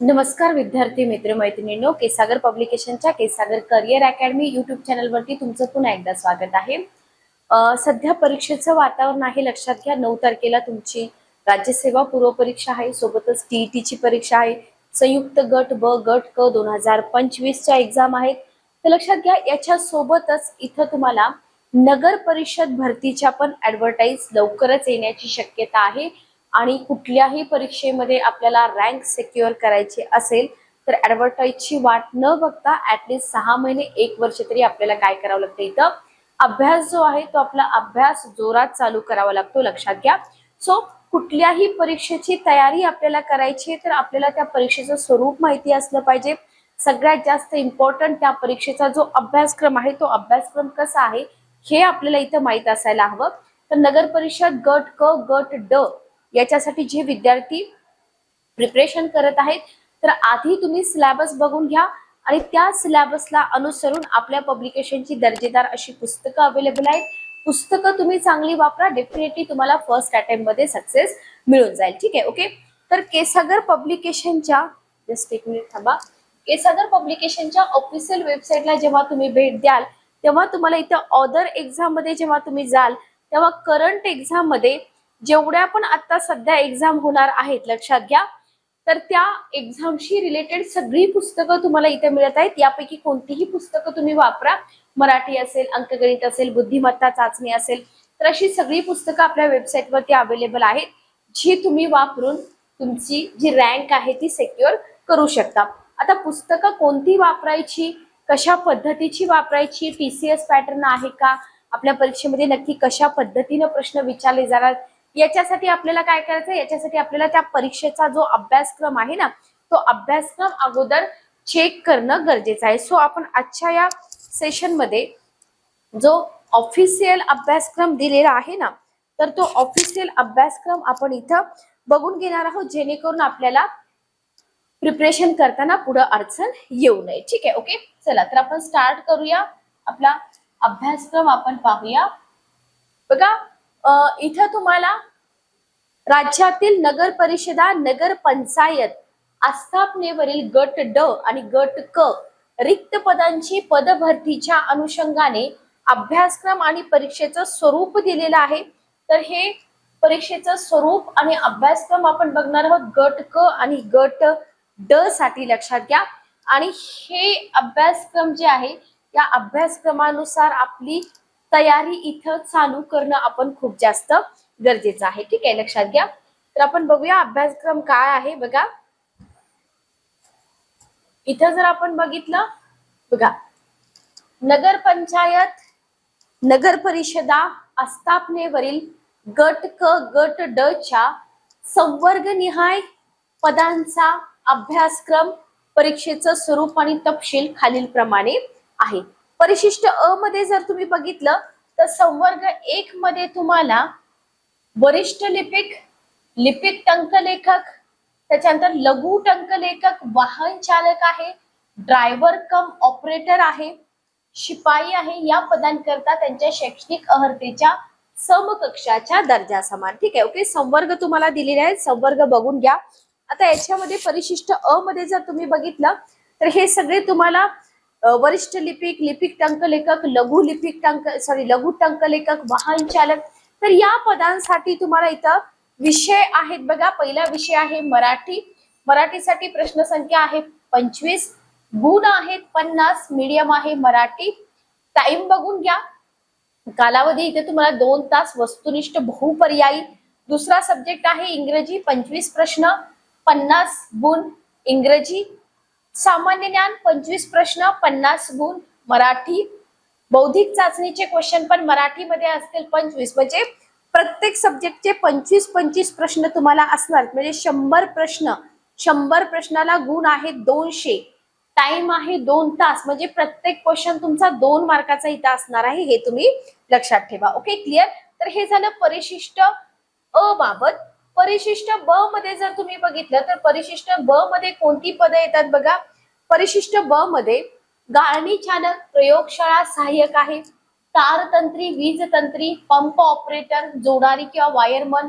नमस्कार विद्यार्थी मित्र मैत्रिणींनो केसागर पब्लिकेशनच्या केसागर करिअर अकॅडमी युट्यूब चॅनलवरती तुमचं पुन्हा एकदा स्वागत आहे. सध्या परीक्षेचं वातावरण आहे लक्षात घ्या नऊ तारखेला तुमची राज्यसेवा पूर्व परीक्षा आहे सोबतच टीईटीची परीक्षा आहे संयुक्त गट ब गट क दोन हजार पंचवीसच्या एक्झाम आहेत. तर लक्षात घ्या याच्या सोबतच इथं तुम्हाला नगर परिषद भरतीच्या पण ऍडव्हर्टाईज लवकरच येण्याची शक्यता आहे. आणि कुठल्याही परीक्षेमध्ये आपल्याला रँक सेक्युअर करायची असेल तर ऍडव्हर्टाईजची वाट न बघता ऍटलिस्ट सहा महिने एक वर्ष तरी आपल्याला काय करावं लागतं इथं? अभ्यास जो आहे तो आपला अभ्यास जोरात चालू करावा लागतो लक्षात घ्या. सो कुठल्याही परीक्षेची तयारी आपल्याला करायची आहे तर आपल्याला त्या परीक्षेचं स्वरूप माहिती असलं पाहिजे. सगळ्यात जास्त इम्पॉर्टंट त्या परीक्षेचा जो अभ्यासक्रम आहे तो अभ्यासक्रम कसा आहे हे आपल्याला इथं माहीत असायला हवं. तर नगर परिषद गट क गट ड याच्यासाठी जे विद्यार्थी प्रिपरेशन करत आहेत तर आधी तुम्ही सिलॅबस बघून घ्या आणि त्या सिलॅबसला अनुसरून आपल्या पब्लिकेशनची दर्जेदार अशी पुस्तकं अवेलेबल आहेत. पुस्तकं तुम्ही चांगली वापरा डेफिनेटली तुम्हाला फर्स्ट अटेम्प्टमध्ये सक्सेस मिळून जाईल. ठीक आहे ओके तर केसागर पब्लिकेशनच्या जस्ट एक मिनिट थांबा. केसागर पब्लिकेशनच्या ऑफिशियल वेबसाईटला जेव्हा तुम्ही भेट द्याल तेव्हा तुम्हाला इथं ऑदर एक्झाममध्ये जेव्हा तुम्ही जाल तेव्हा करंट एक्झाममध्ये जेवढ्या पण आता सध्या एक्झाम होणार आहेत लक्षात घ्या. तर त्या एक्झामशी रिलेटेड सगळी पुस्तकं तुम्हाला इथे मिळत आहेत. यापैकी कोणतीही पुस्तकं तुम्ही वापरा. मराठी असेल अंकगणित असेल बुद्धिमत्ता चाचणी असेल तर अशी सगळी पुस्तकं आपल्या वेबसाईटवरती अवेलेबल आहेत जी तुम्ही वापरून तुमची जी रँक आहे ती सेक्युअर करू शकता. आता पुस्तकं कोणती वापरायची? कशा पद्धतीची वापरायची? टी सी एस पॅटर्न आहे का? आपल्या परीक्षेमध्ये नक्की कशा पद्धतीनं प्रश्न विचारले जाणार? याच्यासाठी आपल्याला काय करायचं याच्यासाठी आपल्याला त्या परीक्षेचा जो अभ्यासक्रम आहे ना तो अभ्यासक्रम अगोदर चेक करणं गरजेचं आहे. सो आपण आजच्या या सेशनमध्ये जो ऑफिशियल अभ्यासक्रम दिलेला आहे ना तर तो ऑफिशियल अभ्यासक्रम आपण इथं बघून घेणार आहोत जेणेकरून आपल्याला प्रिपरेशन करताना पुढे अडचण येऊ नये. ठीक आहे? ओके चला तर आपण स्टार्ट करूया. आपला अभ्यासक्रम आपण पाहूया. बघा इथं तुम्हाला राज्यातील नगर परिषदा नगर पंचायत आस्थापनेवरील गट ड आणि गट क रिक्त पदांची पदभरतीच्या अनुषंगाने अभ्यासक्रम आणि परीक्षेचं स्वरूप दिलेलं आहे. तर हे परीक्षेचं स्वरूप आणि अभ्यासक्रम आपण बघणार आहोत. गट क आणि गट ड साठी लक्षात घ्या. आणि हे अभ्यासक्रम जे आहे या अभ्यासक्रमानुसार आपली तयारी इथं चालू करणं आपण खूप जास्त गरजेचं आहे. ठीक आहे लक्षात घ्या. तर आपण बघूया अभ्यासक्रम काय आहे बघा. इथं जर आपण बघितलं बघा. नगर पंचायत नगर परिषदा आस्थापनेवरील गट क गट ड च्या संवर्गनिहाय पदांचा अभ्यासक्रम परीक्षेचं स्वरूप आणि तपशील खालीलप्रमाणे आहे. परिशिष्ट अ मध्ये जर तुम्ही बघितलं तर संवर्ग एक मध्ये तुम्हाला वरिष्ठ लिपिक लिपिक टंकलेखक त्याच्यानंतर लघु टंकलेखक वाहन चालक आहे ड्रायव्हर कम ऑपरेटर आहे शिपाई आहे या पदांकरता त्यांच्या शैक्षणिक अर्हतेच्या समकक्षाच्या दर्जा समान ठीक आहे ओके संवर्ग तुम्हाला दिलेले आहेत संवर्ग बघून घ्या. आता याच्यामध्ये परिशिष्ट अ मध्ये जर तुम्ही बघितलं तर हे सगळे तुम्हाला वरिष्ठ लिपिक लिपिक टंकलेखक लघु लिपिक टंक सॉरी लघु टंकलेखक वाहन चालक तर या पदांसाठी तुम्हाला इथं विषय आहेत बघा. पहिला विषय आहे मराठी. मराठीसाठी प्रश्न संख्या आहे पंचवीस. गुण आहेत पन्नास. मीडियम आहे मराठी. टाइम बघून घ्या. कालावधी इथे तुम्हाला दोन तास वस्तुनिष्ठ बहुपर्यायी. दुसरा सब्जेक्ट आहे इंग्रजी पंचवीस प्रश्न. पन्नास गुण इंग्रजी. सामान्य ज्ञान पंचवीस प्रश्न पन्नास गुण मराठी. बौद्धिक चाचणीचे क्वेश्चन पण मराठीमध्ये असतील पंचवीस. म्हणजे प्रत्येक सब्जेक्टचे पंचवीस पंचवीस प्रश्न तुम्हाला असणार. म्हणजे शंभर प्रश्न शंभर प्रश्नाला गुण आहे दोनशे. टाइम आहे दोन तास. म्हणजे प्रत्येक क्वेश्चन तुमचा दोन मार्काचा इथं असणार आहे. हे तुम्ही लक्षात ठेवा. ओके क्लिअर तर हे झालं परिशिष्ट अ बाबत. परिशिष्ट ब मध्ये जर तुम्ही बघितलं तर परिशिष्ट ब मध्ये कोणती पदं येतात बघा? परिशिष्ट ब मध्ये गाळणी चालक प्रयोगशाळा सहाय्यक आहे. तारतंत्री वीजतंत्री पंप ऑपरेटर जोडारी किंवा वायरमन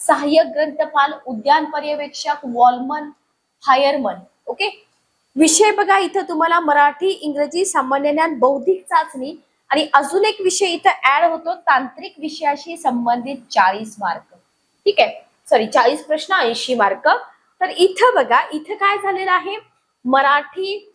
सहाय्यक ग्रंथपाल उद्यान पर्यवेक्षक वॉलमन हायरमन ओके? विषय बघा इथं तुम्हाला मराठी इंग्रजी सामान्य ज्ञान बौद्धिक चाचणी आणि अजून एक विषय इथं ऍड होतो तांत्रिक विषयाशी संबंधित चाळीस मार्क. ठीक आहे? सॉरी चाळीस प्रश्न ऐंशी मार्क. तर इथं बघा इथं काय झालेलं आहे? मराठी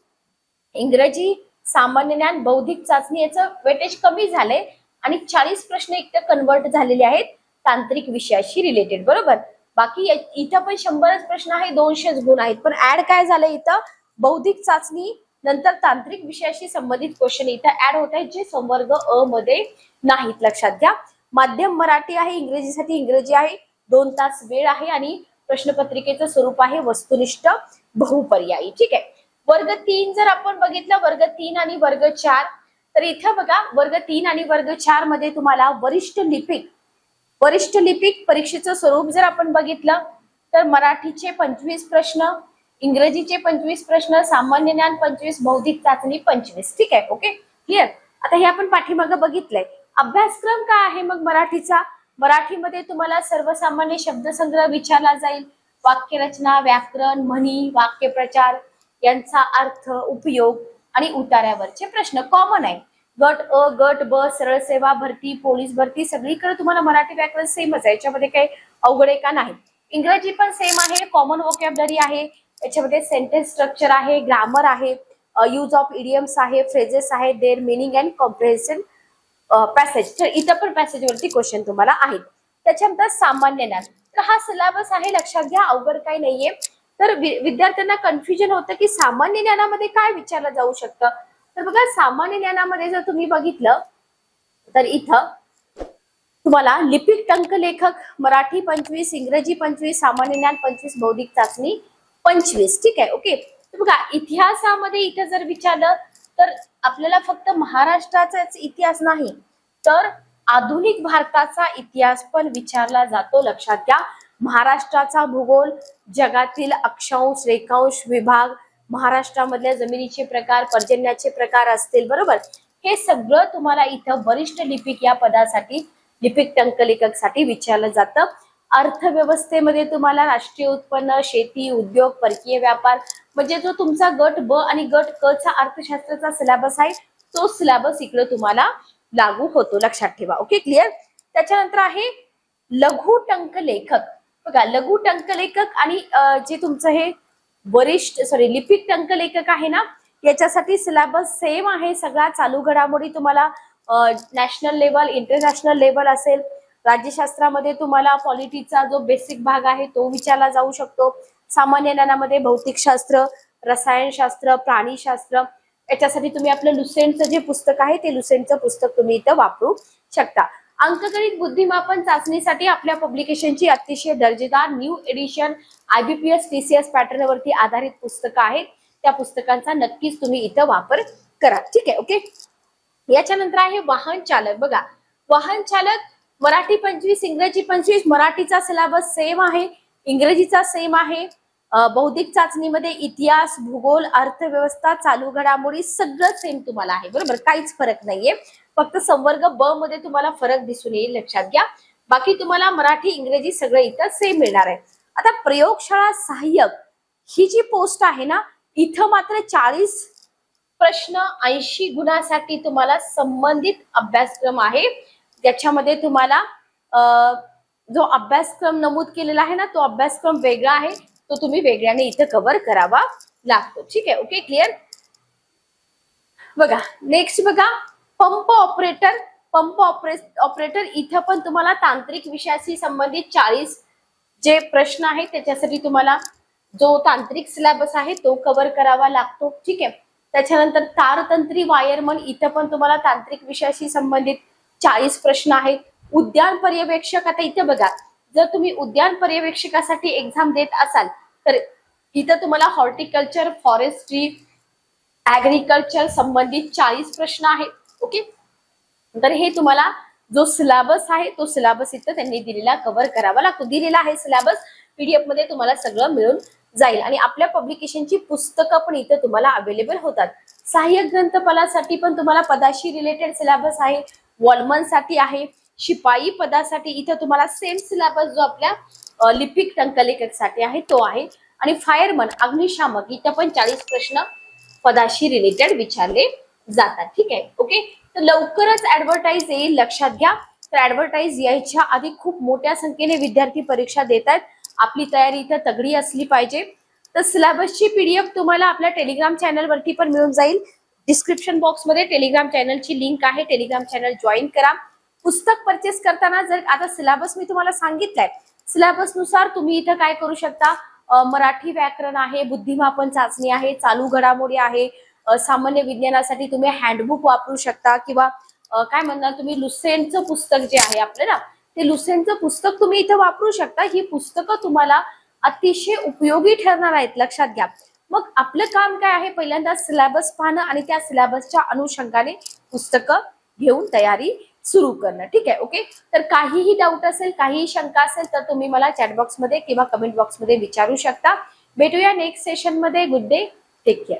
इंग्रजी सामान्य ज्ञान बौद्धिक चाचणी याचं वेटेज कमी झालंय आणि चाळीस प्रश्न इथं कन्वर्ट झालेले आहेत तांत्रिक विषयाशी रिलेटेड बरोबर? बाकी इथं पण शंभरच प्रश्न आहे दोनशेच गुण आहेत. पण ऍड काय झालंय इथं? बौद्धिक चाचणी नंतर तांत्रिक विषयाशी संबंधित क्वेश्चन इथं ऍड होत आहेत जे संवर्ग अ मध्ये नाहीत. लक्षात घ्या. माध्यम मराठी आहे इंग्रजीसाठी इंग्रजी आहे दोन तास वेळ आहे आणि प्रश्नपत्रिकेचं स्वरूप आहे वस्तुनिष्ठ बहुपर्यायी. ठीक आहे? वर्ग तीन जर आपण बघितलं वर्ग तीन आणि वर्ग चार तर इथं बघा वर्ग तीन आणि वर्ग चारमध्ये तुम्हाला वरिष्ठ लिपिक वरिष्ठ लिपिक परीक्षेचं स्वरूप जर आपण बघितलं तर मराठीचे पंचवीस प्रश्न इंग्रजीचे पंचवीस प्रश्न सामान्य ज्ञान पंचवीस बौद्धिक चाचणी पंचवीस. ठीक आहे? ओके? क्लिअर आता हे आपण पाठीमागं बघितलंय. अभ्यासक्रम काय आहे मग मराठीचा? मराठीमध्ये तुम्हाला सर्वसामान्य शब्दसंग्रह विचारला जाईल. वाक्यरचना व्याकरण म्हणी वाक्यप्रचार यांचा अर्थ उपयोग आणि उतार्यावरचे प्रश्न कॉमन आहे. गट अ गट ब सरळ सेवा भरती पोलीस भरती सगळीकडे तुम्हाला मराठी व्याकरण सेमच आहे. याच्यामध्ये काही अवघड आहे का? नाही. इंग्रजी पण सेम आहे. कॉमन वोकॅबलरी आहे. याच्यामध्ये सेंटेन्स स्ट्रक्चर आहे ग्रामर आहे यूज ऑफ इडियम्स आहे फ्रेजेस आहे their meaning and comprehension passage तर इथं पण पॅसेजवरती क्वेश्चन तुम्हाला आहेत. त्याच्यानंतर सामान्य ज्ञान. तर हा सिलेबस आहे. लक्षात घ्या. अवघड काही नाहीये. तर विद्यार्थ्यांना कन्फ्युजन होतं की सामान्य ज्ञानामध्ये काय विचारलं जाऊ शकतं? तर बघा सामान्य ज्ञानामध्ये जर तुम्ही बघितलं तर इथं तुम्हाला लिपिक टंकलेखक मराठी पंचवीस इंग्रजी पंचवीस सामान्य ज्ञान पंचवीस बौद्धिक चाचणी पंचवीस. ठीक आहे ओके? तर बघा इतिहासामध्ये इथं जर विचारलं तर आपल्याला फक्त महाराष्ट्राचाच इतिहास नाही तर आधुनिक भारताचा इतिहास पण विचारला जातो. लक्षात घ्या. महाराष्ट्राचा भूगोल जगातील अक्षांश रेखांश विभाग महाराष्ट्रामधल्या जमिनीचे प्रकार पर्जन्याचे प्रकार असतील बरोबर? हे सगळं तुम्हाला इथं वरिष्ठ लिपिक या पदासाठी लिपिक टंकलेखकसाठी विचारलं जातं. अर्थव्यवस्थेमध्ये तुम्हाला राष्ट्रीय उत्पन्न शेती उद्योग परकीय व्यापार म्हणजे जो तुमचा गट ब आणि गट क चा अर्थशास्त्राचा सिलेबस आहे तो सिलेबस इकडे तुम्हाला लागू होतो. लक्षात ठेवा. ओके क्लिअर त्याच्यानंतर आहे लघु टंक लेखक बघा लघु टंक लेखक आणि जे तुमचं हे वरिष्ठ सॉरी लिपिक टंक लेखक आहे ना याच्यासाठी सिलेबस सेम आहे सगळा. चालू घडामोडी तुम्हाला नॅशनल लेवल इंटरनॅशनल लेवल असेल. राज्यशास्त्रामध्ये तुम्हाला पॉलिटिचा जो बेसिक भाग आहे तो विचारला जाऊ शकतो. सामान्य ज्ञानामध्ये भौतिकशास्त्र रसायनशास्त्र प्राणीशास्त्र याच्यासाठी तुम्ही आपलं लुसेंटचं जे पुस्तक आहे ते लुसेंटचं पुस्तक तुम्ही इथं वापरू शकता. अंकगणित बुद्धिमापन चाचणीसाठी आपल्या पब्लिकेशनची अतिशय दर्जेदार new edition IBPS TCS pattern वरती आधारित पुस्तकं आहेत. त्या पुस्तकांचा नक्कीच तुम्ही इथं वापर करा ठीक आहे ओके याच्यानंतर आहे वाहन चालक. बघा वाहन चालक मराठी पंचवीस इंग्रजी पंचवीस मराठीचा सिलेबस सेम आहे इंग्रजीचा सेम आहे. बौद्धिक चाचणीमध्ये इतिहास भूगोल अर्थव्यवस्था चालू घडामोडी सगळं सेम तुम्हाला आहे. बरोबर? काहीच फरक नाहीये. फक्त संवर्ग ब मध्ये तुम्हाला फरक दिसून येईल लक्षात घ्या. बाकी तुम्हाला मराठी इंग्रजी सगळं इथं सेम मिळणार आहे. आता प्रयोगशाळा सहाय्यक ही जी पोस्ट आहे ना इथं मात्र चाळीस प्रश्न ऐंशी गुणासाठी तुम्हाला संबंधित अभ्यासक्रम आहे. त्याच्यामध्ये तुम्हाला जो अभ्यासक्रम नमूद केलेला आहे ना तो अभ्यासक्रम वेगळा आहे. तो तुम्ही वेगळ्याने इथं कव्हर करावा लागतो. ठीक आहे? ओके क्लिअर बघा नेक्स्ट बघा. पंप ऑपरेटर पंप ऑपरे ऑपरेटर इथं पण तुम्हाला तांत्रिक विषयाशी संबंधित चाळीस जे प्रश्न आहेत त्याच्यासाठी तुम्हाला जो तांत्रिक सिलेबस आहे तो कव्हर करावा लागतो. ठीक आहे? त्याच्यानंतर तारतंत्री वायरमन इथं पण तुम्हाला तांत्रिक विषयाशी संबंधित चाळीस प्रश्न आहेत. उद्यान पर्यवेक्षक आता इथे बघा जर तुम्ही उद्यान पर्यवेक्षकासाठी एक्झाम देत असाल तर इथं तुम्हाला हॉर्टिकल्चर फॉरेस्ट्री ऍग्रिकल्चर संबंधित चाळीस प्रश्न आहेत. ओके? तर हे तुम्हाला जो सिलेबस आहे तो सिलेबस इथं त्यांनी दिलेला कव्हर करावा लागतो. दिलेला आहे सिलेबस पीडीएफमध्ये तुम्हाला सगळं मिळून जाईल. आणि आपल्या पब्लिकेशनची पुस्तकं पण इथं तुम्हाला अवेलेबल होतात. सहाय्यक ग्रंथपालासाठी पण तुम्हाला पदाशी रिलेटेड सिलेबस आहे वॉलमनसाठी आहे शिपाई पदासाठी इथं तुम्हाला सेम सिलेबस जो आपल्या लिपिक टंकलेखकसाठी आहे तो आहे. आणि फायरमन अग्निशामक इथं पण चाळीस प्रश्न पदाशी रिलेटेड विचारले जातात. ठीक आहे? ओके तर लवकरच ऍडव्हर्टाईज येईल. लक्षात घ्या. तर ऍडव्हर्टाईज यायच्या आधी खूप मोठ्या संख्येने विद्यार्थी परीक्षा देत आहेत. आपली तयारी इथं तगडी असली पाहिजे. तर सिलेबसची पीडीएफ तुम्हाला आपल्या टेलिग्राम चॅनलवरती पण मिळून जाईल. डिस्क्रिप्शन बॉक्समध्ये टेलिग्राम चॅनलची लिंक आहे. टेलिग्राम चॅनल जॉईन करा. पुस्तक परचेस करताना जर आता सिलेबस मी तुम्हाला सांगितलंय. सिलेबसनुसार तुम्ही इथं काय करू शकता? मराठी व्याकरण आहे बुद्धिमापन चाचणी आहे चालू घडामोडी आहे सामान्य विज्ञानासाठी तुम्ही हँडबुक वापरू शकता किंवा काय म्हणणार तुम्ही लुसेंटचं पुस्तक जे आहे आपलं ना ते लुसेंटचं पुस्तक तुम्ही इथं वापरू शकता. ही पुस्तकं तुम्हाला अतिशय उपयोगी ठरणार आहेत लक्षात घ्या. मग आपलं काम काय आहे? पहिल्यांदा सिलेबस पाहणं आणि त्या सिलेबसच्या अनुषंगाने पुस्तकं घेऊन तयारी सुरू करणं. ठीक आहे? ओके तर काहीही डाऊट असेल काहीही शंका असेल तर तुम्ही मला चॅटबॉक्समध्ये किंवा कमेंट बॉक्समध्ये विचारू शकता. भेटूया नेक्स्ट सेशनमध्ये गुड डे टेक केअर